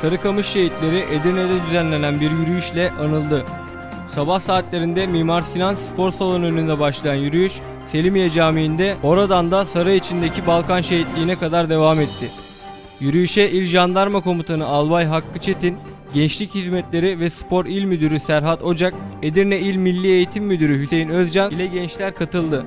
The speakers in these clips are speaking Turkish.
Sarıkamış şehitleri Edirne'de düzenlenen bir yürüyüşle anıldı. Sabah saatlerinde Mimar Sinan Spor Salonu önünde başlayan yürüyüş, Selimiye Camii'nde oradan da saray içindeki Balkan şehitliğine kadar devam etti. Yürüyüşe İl Jandarma Komutanı Albay Hakkı Çetin, Gençlik Hizmetleri ve Spor İl Müdürü Serhat Ocak, Edirne İl Milli Eğitim Müdürü Hüseyin Özcan ile gençler katıldı.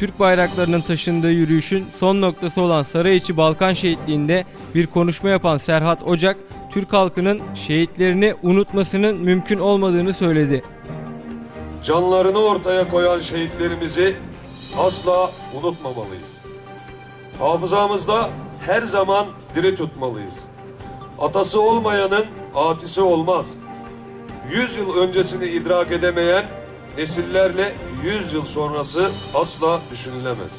Türk bayraklarının taşındığı yürüyüşün son noktası olan Sarıyeçi Balkan Şehitliği'nde bir konuşma yapan Serhat Ocak, Türk halkının şehitlerini unutmasının mümkün olmadığını söyledi. Canlarını ortaya koyan şehitlerimizi asla unutmamalıyız. Hafızamızda her zaman diri tutmalıyız. Atası olmayanın atisi olmaz. Yüz yıl öncesini idrak edemeyen nesillerle yüz yıl sonrası asla düşünülemez.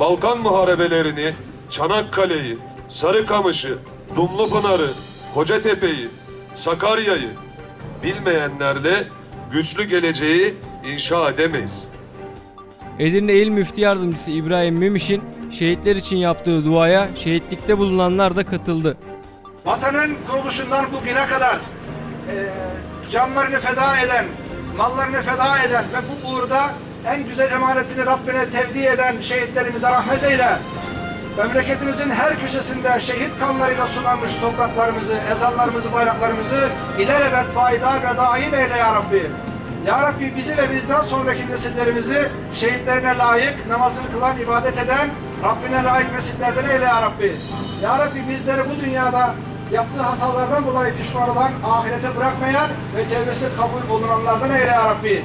Balkan muharebelerini, Çanakkale'yi, Sarıkamış'ı, Dumlupınar'ı, Kocatepe'yi, Sakarya'yı bilmeyenlerle güçlü geleceği inşa edemeyiz. Edirne İl Müftü Yardımcısı İbrahim Memiş'in şehitler için yaptığı duaya şehitlikte bulunanlar da katıldı. Vatanın kuruluşundan bugüne kadar e, canlarını feda eden, mallarını feda eden ve bu uğurda en güzel emanetini Rabbine tevdi eden şehitlerimize rahmet eyle. Memleketimizin her köşesinde şehit kanlarıyla sulanmış topraklarımızı, ezanlarımızı, bayraklarımızı ilelebet payidar ve daim eyle ya Rabbi. Ya Rabbi bizi ve bizden sonraki nesillerimizi şehitlerine layık, namazını kılan, ibadet eden, Rabbine layık nesillerden eyle ya Rabbi. Ya Rabbi bizleri bu dünyada yaptığı hatalardan dolayı pişman olan, ahirete bırakmayan ve tevbesi kabul olunanlardan eyle ya Rabbi.